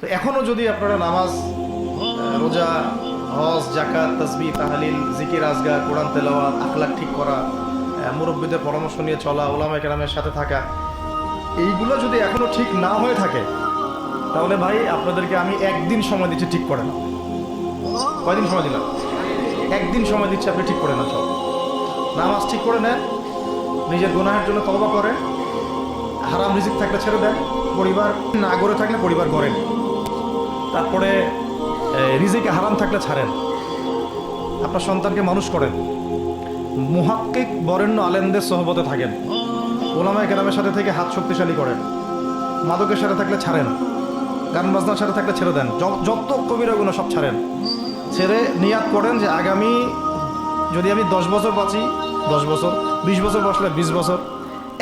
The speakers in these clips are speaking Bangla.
তো এখনও যদি আপনারা নামাজ রোজা, হজ জাকাত তসবি তাহালিল, জিকির আজগা কোরআন, তেলাওয়াত আখলাক ঠিক করা মুরব্বীদের পরামর্শ নিয়ে চলা ওলামা কেরামের সাথে থাকা, এইগুলো যদি এখনও ঠিক না হয়ে থাকে, তাহলে ভাই আপনাদেরকে আমি একদিন সময় দিচ্ছি ঠিক করে না। কয়দিন সময় দিলাম? একদিন সময় দিচ্ছি, আপনি ঠিক করে না, চল। নামাজ ঠিক করে নেন, নিজের গুনাহের জন্য তওবা করেন, হারাম রিজিক থাকলে ছেড়ে দেন। পরিবার না গড়ে থাকলে পরিবার গড়েন তারপরে রিজিকে হারাম থাকলে ছাড়েন আপনার সন্তানকে মানুষ করেন। মুহাক্কিক বরেণ্য আলেমদের সহবতে থাকেন। ওলামায় কেরামের সাথে থেকে হাত শক্তিশালী করেন। মাদকের সাথে থাকলে ছাড়েন গান বাজনার সাথে থাকলে ছেড়ে দেন। যত কবিরাগুলো সব ছাড়েন। ছেড়ে নিয়াত করেন যে আগামী যদি আমি দশ বছর বাঁচি, দশ বছর, বিশ বছর বসলে বিশ বছর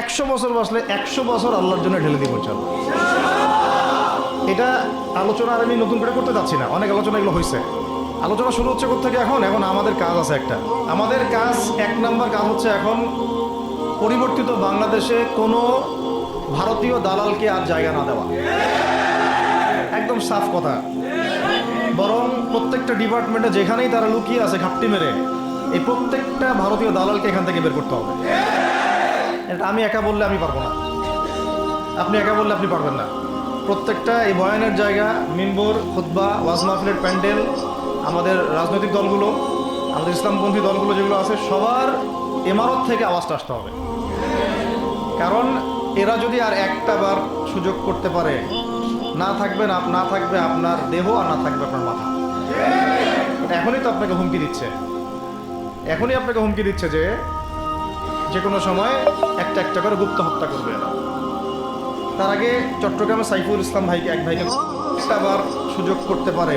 একশো বছর বসলে একশো বছর আল্লাহর জন্য ঢেলে দিব ইনশাল্লাহ এটা আলোচনা আর আমি নতুন করে করতে যাচ্ছি না। অনেক আলোচনা এগুলো হয়েছে আলোচনা শুরু হচ্ছে থেকে এখন? এখন আমাদের কাজ আছে একটা। আমাদের কাজ, এক নাম্বার কাজ হচ্ছে এখন পরিবর্তিত বাংলাদেশে কোনো ভারতীয় দালালকে আর জায়গা না দেওয়া। একদম সাফ কথা। বরং প্রত্যেকটা ডিপার্টমেন্টে যেখানেই তারা লুকিয়ে আছে ঘাপটি মেরে, এই প্রত্যেকটা ভারতীয় দালালকে এখান থেকে বের করতে হবে। আমি একা বললে আমি পারব না। আপনি একা বললে আপনি পারবেন না। প্রত্যেকটা এই বয়ানের জায়গা মিনবর খুদ্া ওয়াজ মাহফিলের প্যান্ডেল, আমাদের রাজনৈতিক দলগুলো, আমাদের ইসলামপন্থী দলগুলো যেগুলো আছে, সবার এমারত থেকে আওয়াজটা আসতে হবে। কারণ এরা যদি আর একটা বার সুযোগ করতে পারে, না থাকবে না না থাকবে আপনার দেহ আর না থাকবে আপনার মাথা। এখনই তো আপনাকে হুমকি দিচ্ছে। এখনই আপনাকে হুমকি দিচ্ছে যে যে কোনো সময় একটা একটা করে গুপ্ত হত্যা করবে এরা। তার আগে চট্টগ্রামে সাইফুল ইসলাম ভাইকে এক ভাইকে আবার সুযোগ করতে পারে।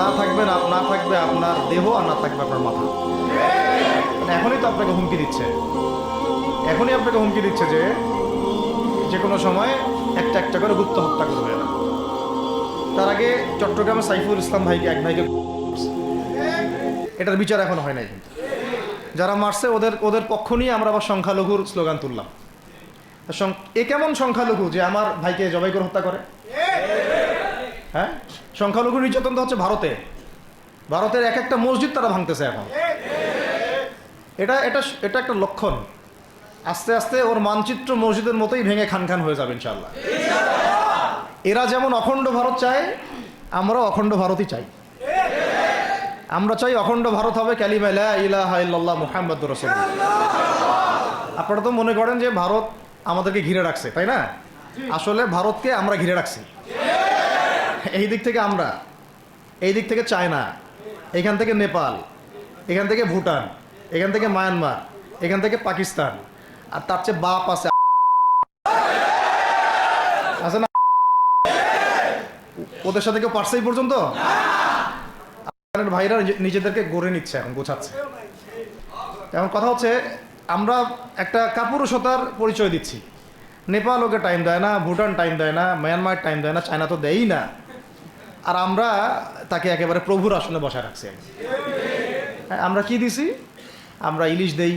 না থাকবে না না থাকবে আপনার দেহ আর না থাকবে আপনার মাথা। মানে এখনই তো আপনাকে হুমকি দিচ্ছে। এখনই আপনাকে হুমকি দিচ্ছে যে যে কোনো সময় একটা একটা করে গুপ্ত হত্যা করবে এরা। তার আগে চট্টগ্রামে সাইফুল ইসলাম ভাইকে এক ভাইকে এটার বিচার এখনও হয় নাই কিন্তু। যারা মারছে, ওদের ওদের পক্ষ নিয়ে আমরা আবার সংখ্যালঘুর স্লোগান তুললাম। এ কেমন সংখ্যালঘু যে আমার ভাইকে জবাই করে হত্যা করে? হ্যাঁ? সংখ্যালঘু নির্যাতন তো হচ্ছে ভারতে। ভারতের এক একটা মসজিদ তারা ভাঙতেছে এখন। এটা এটা এটা একটা লক্ষণ। আস্তে আস্তে ওর মানচিত্র মসজিদের মতোই ভেঙে খান খান হয়ে যাবে ইনশাল্লাহ এরা যেমন অখণ্ড ভারত চায়, আমরাও অখণ্ড ভারতই চাই। আমরা চাই অখণ্ড ভারত হবে ক্যালিমা লা ইলাহা ইল্লাল্লাহ মুহাম্মাদুর রাসূলুল্লাহ। আপনারা তো মনে করেন যে ভারত আমাদেরকে ঘিরে রাখছে, তাই না? আসলে ভারতকে আমরা ঘিরে রাখছি। এই দিক থেকে আমরা, এই দিক থেকে চায়না, এখান থেকে নেপাল, এখান থেকে ভুটান, এখান থেকে মায়ানমার, এখান থেকে পাকিস্তান, আর তার চেয়ে বাপ আছে আছে না? ওদের সাথে কেউ পারছে এই পর্যন্ত? আপনার ভাইরা নিজেদেরকে গড়ে নিচ্ছে এখন গোছাচ্ছে। এখন কথা হচ্ছে আমরা একটা কাপুরুষতার পরিচয় দিচ্ছি। নেপাল ওকে টাইম দেয় না ভুটান টাইম দেয় না মায়ানমার টাইম দেয় না চায়না তো দেয়ই না। আর আমরা তাকে একেবারে প্রভুর আসনে বসায় রাখছি হ্যাঁ, আমরা কি দিছি? আমরা ইলিশ দেই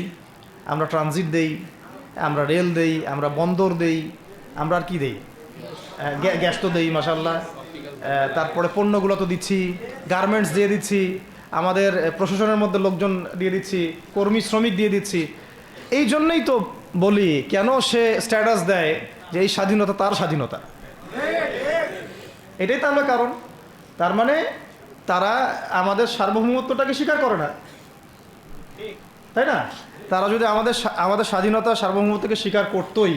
আমরা ট্রানজিট দেই আমরা রেল দেই আমরা বন্দর দেই আমরা আর কি দেই? আহ, গ্যাস তো দেই মাসাল্লাহ তারপরে পণ্যগুলো তো দিচ্ছি গার্মেন্টস দিয়ে দিচ্ছি, আমাদের প্রশাসনের মধ্যে লোকজন দিয়ে দিচ্ছি, কর্মী, শ্রমিক দিয়ে দিচ্ছি। এই জন্যই তো বলি, কেন সে স্ট্যাটাস দেয় যে এই স্বাধীনতা তার স্বাধীনতা? এটাই তাহলে কারণ। তার মানে তারা আমাদের সার্বভৌমত্বটাকে স্বীকার করে না। তাই না? তারা যদি আমাদের আমাদের স্বাধীনতা, সার্বভৌমত্বকে স্বীকার করতোই,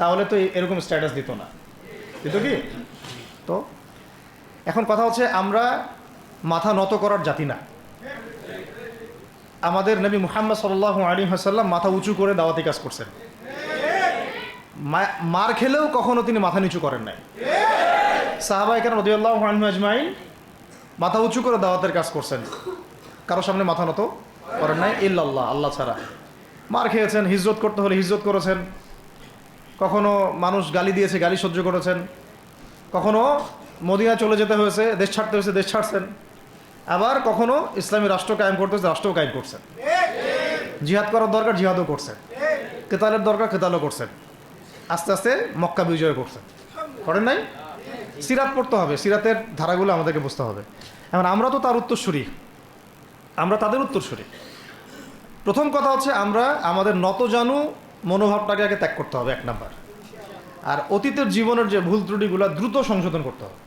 তাহলে তো এরকম স্ট্যাটাস দিত না। দিত কি? তো এখন কথা হচ্ছে আমরা মাথা নত করার জাতি না। আমাদের নবী মুহাম্মদ সাল্লাহ আলী হাসাল্লাম মাথা উঁচু করে দাওয়াতি কাজ করছেন। মার খেলেও কখনো তিনি মাথা নিচু করেন নাই। সাহাবাই কেন রদিয়াল্লাহ আজমাইন মাথা উঁচু করে দাওয়াতের কাজ করছেন। কারও সামনে মাথা নত করেন নাই, ইল্লাল্লাহ, আল্লাহ ছাড়া। মার খেয়েছেন, হিজরত করতে হলে হিজরত করেছেন। কখনো মানুষ গালি দিয়েছে, গালি সহ্য করেছেন। কখনো মদিনা চলে যেতে হয়েছে, দেশ ছাড়তে হয়েছে, দেশ ছাড়ছেন। আবার কখনো ইসলামী রাষ্ট্র কায়েম করতে হয়েছে, রাষ্ট্রও কায়েম করছেন। জিহাদ করার দরকার, জিহাদও করছেন। কেতালের দরকার, কেতালও করছেন। আস্তে আস্তে মক্কা বিজয় করছেন। করেন নাই? সিরাত পড়তে হবে, সিরাতের ধারাগুলো আমাদেরকে বুঝতে হবে। এখন আমরা তো তার উত্তরসূরি। আমরা তাদের উত্তরসূরি। প্রথম কথা হচ্ছে আমরা, আমাদের নতজানু মনোভাবটাকে আগে ত্যাগ করতে হবে, এক নাম্বার। আর অতীতের জীবনের যে ভুল ত্রুটিগুলো দ্রুত সংশোধন করতে হবে।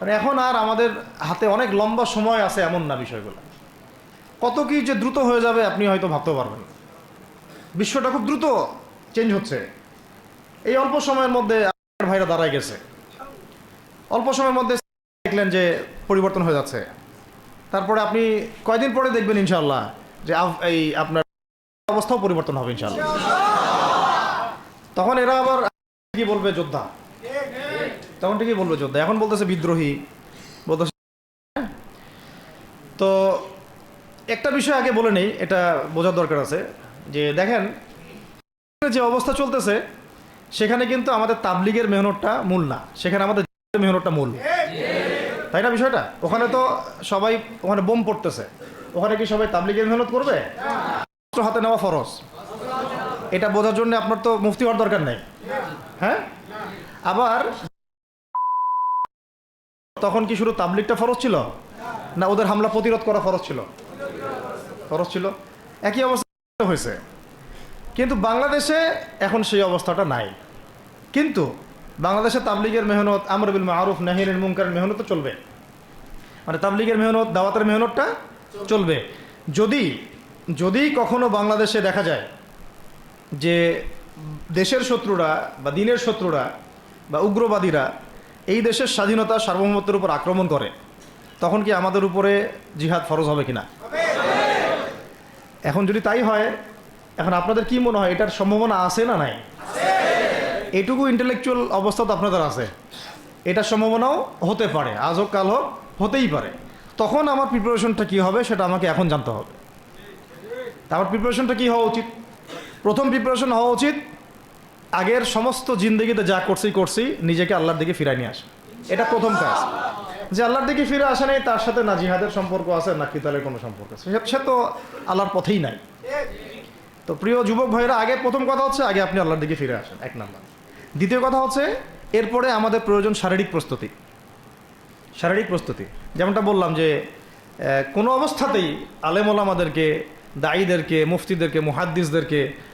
মানে এখন আর আমাদের হাতে অনেক লম্বা সময় আছে এমন না বিষয়গুলো। কত কি যে দ্রুত হয়ে যাবে আপনি হয়তো ভাবতে পারবেন বিশ্বটা খুব দ্রুত চেঞ্জ হচ্ছে। এই অল্প সময়ের মধ্যে ভাইরা দাঁড়ায় গেছে। অল্প সময়ের মধ্যে দেখলেন যে পরিবর্তন হয়ে যাচ্ছে। তারপরে আপনি কয়দিন পরে দেখবেন ইনশাল্লাহ যে এই আপনার অবস্থাও পরিবর্তন হবে ইনশাল্লাহ তখন এরা আবার কি বলবে যোদ্ধা। তখন ঠিকই বলবে যোদ্ধা। এখন বলতেছে বিদ্রোহী, বলতেছে তো একটা বিষয় আগে বলে নেই, এটা বোঝার দরকার আছে। যে দেখেন, যে অবস্থা চলতেছে, সেখানে কিন্তু আমাদের তাবলিগের মেহনতটা মূল না। সেখানে আমাদের মেহনতটা মূল। তাই না বিষয়টা? ওখানে তো সবাই ওখানে বোম পড়তেছে। ওখানে কি সবাই তাবলিগের মেহনত করবে? হাতে নেওয়া ফরজ। এটা বোঝার জন্য আপনার তো মুফতি হওয়ার দরকার নেই। হ্যাঁ? আবার তখন কি শুধু তাবলিগটা ফরজ ছিল? না ওদের হামলা প্রতিরোধ করা ফরজ ছিল? ফরজ ছিল। একই অবস্থা হয়েছে। কিন্তু বাংলাদেশে এখন সেই অবস্থাটা নাই। কিন্তু বাংলাদেশে তাবলিগের মেহনত আমরবিল মারুফ নাহিরের মুনকারের মেহনত তো চলবে। মানে তাবলিগের মেহনত, দাওয়াতের মেহনতটা চলবে। যদি যদি কখনো বাংলাদেশে দেখা যায় যে দেশের শত্রুরা বা দিনের শত্রুরা বা উগ্রবাদীরা এই দেশের স্বাধীনতা সার্বভৌমত্বের উপর আক্রমণ করে, তখন কি আমাদের উপরে জিহাদ ফরজ হবে কিনা? এখন যদি তাই হয়, এখন আপনাদের কি মনে হয়, এটার সম্ভাবনা আছে না নাই? এটুকু ইন্টেলেকচুয়াল অবস্থা তো আপনাদের আছে। এটার সম্ভাবনাও হতে পারে, আজ হোক কাল হোক, হতেই পারে। তখন আমার প্রিপারেশনটা কী হবে, সেটা আমাকে এখন জানতে হবে। আমার প্রিপারেশনটা কী হওয়া উচিত? প্রথম প্রিপারেশন হওয়া উচিত। আগের সমস্ত জিন্দগিতে যা করছি করছি, নিজেকে আল্লাহর দিকে ফিরাই নিয়ে আসা। এটা প্রথম কাজ। যে আল্লাহর দিকে ফিরে আসা নেই, তার সাথে না জিহাদের সম্পর্ক আছে, না কিতালের কোনো সম্পর্ক আছে। সে- তো আল্লাহর পথেই নাই। তো প্রিয় যুবক ভাইরা আগে প্রথম কথা হচ্ছে, আগে আপনি আল্লাহর দিকে ফিরে আসেন, এক নাম্বার। দ্বিতীয় কথা হচ্ছে, এরপরে আমাদের প্রয়োজন শারীরিক প্রস্তুতি। শারীরিক প্রস্তুতি। যেমনটা বললাম যে কোনো অবস্থাতেই আলেম ওলামাদেরকে দায়ীদেরকে মুফতিদেরকে, মুহাদ্দিসদেরকে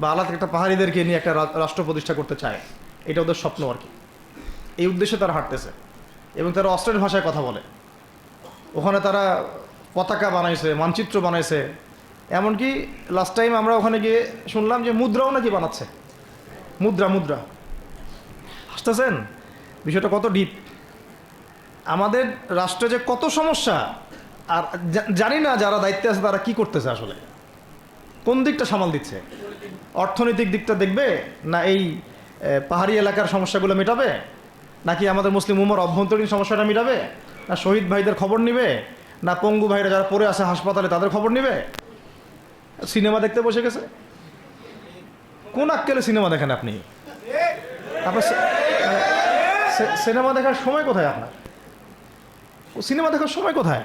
বা আলাদা একটা পাহাড়িদেরকে নিয়ে একটা রাষ্ট্র প্রতিষ্ঠা করতে চায়, এটা ওদের স্বপ্ন আর কি। এই উদ্দেশ্যে তারা হাঁটতেছে এবং তারা অস্ট্রেল ভাষায় কথা বলে। ওখানে তারা পতাকা বানাইছে, মানচিত্র বানাইছে। এমনকি লাস্ট টাইম আমরা ওখানে গিয়ে শুনলাম যে মুদ্রাও নাকি বানাচ্ছে। মুদ্রা মুদ্রা। হাসতেছেন? বিষয়টা কত ডিপ আমাদের রাষ্ট্রে যে কত সমস্যা, আর জানি না যারা দায়িত্বে আছে তারা কি করতেছে আসলে। কোন দিকটা সামাল দিচ্ছে? অর্থনৈতিক দিকটা দেখবে না এই পাহাড়ি এলাকার সমস্যাগুলো মেটাবে? নাকি আমাদের মুসলিম উমর অভ্যন্তরীণ সমস্যাটা মেটাবে? না শহীদ ভাইদের খবর নিবে? না পঙ্গু ভাইরা যারা পড়ে আছে হাসপাতালে তাদের খবর নিবে? সিনেমা দেখতে বসে গেছে? কোন আক্কেলে সিনেমা দেখেন আপনি? আপনার সিনেমা দেখার সময় কোথায় আপনার? সিনেমা দেখার সময় কোথায়?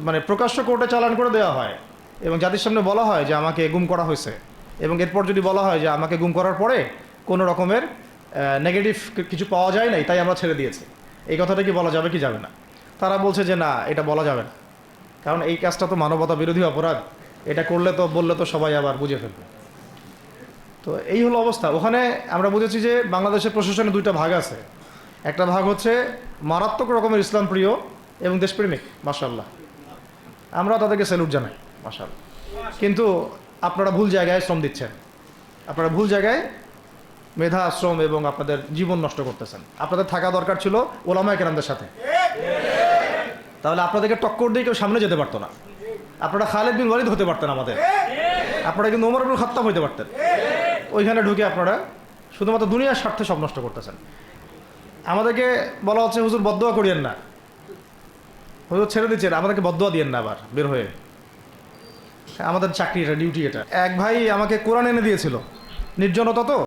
মানে প্রকাশ্য কোর্টে চালান করে দেওয়া হয়। এবং জাতির সামনে বলা হয় যে আমাকে গুম করা হয়েছে। এবং এরপর যদি বলা হয় যে আমাকে গুম করার পরে কোনো রকমের নেগেটিভ কিছু পাওয়া যায় নাই, তাই আমরা ছেড়ে দিয়েছি। এই কথাটা কি বলা যাবে কি যাবে না। তারা বলছে যে না, এটা বলা যাবে না। কারণ এই কাজটা তো মানবতা বিরোধী অপরাধ। এটা করলে তো, বললে তো সবাই আবার বুঝে ফেলবে। তো এই হলো অবস্থা। ওখানে আমরা বুঝেছি যে বাংলাদেশের প্রশাসনে দুইটা ভাগ আছে। একটা ভাগ হচ্ছে মারাত্মক রকমের ইসলাম প্রিয় এবং দেশপ্রেমিক মাসাল্লাহ আমরা তাদেরকে স্যালুট জানাই মাসাল্লাহ কিন্তু আপনারা ভুল জায়গায় শ্রম দিচ্ছেন। আপনারা ভুল জায়গায় মেধা শ্রম এবং আপনাদের জীবন নষ্ট করতেছেন। আপনাদের থাকা দরকার ছিল ওলামায় কেরামদের সাথে। তাহলে আপনাদেরকে টক্কর দিয়ে কেউ সামনে যেতে পারতো না। আপনারা খালেদ বিন ওয়ালিদ হতে পারতেন আমাদের। আপনারা কিন্তু ওমর আব্দুল খাত্তাব হইতে পারতেন। ওইখানে ঢুকে আপনারা শুধুমাত্র দুনিয়ার স্বার্থে সব নষ্ট করতেছেন। আমাদেরকে বলা হচ্ছে, হুজুর বদোয়া করিয়েন না। হুজুর ছেড়ে দিচ্ছেন আমাদেরকে বদোয়া দিয়েন না আবার, বের হয়ে। আমাদের চাকরি এটা ডিউটি এটা। এক ভাই আমাকে কোরআন এনে দিয়েছিল। নির্জনতা তো?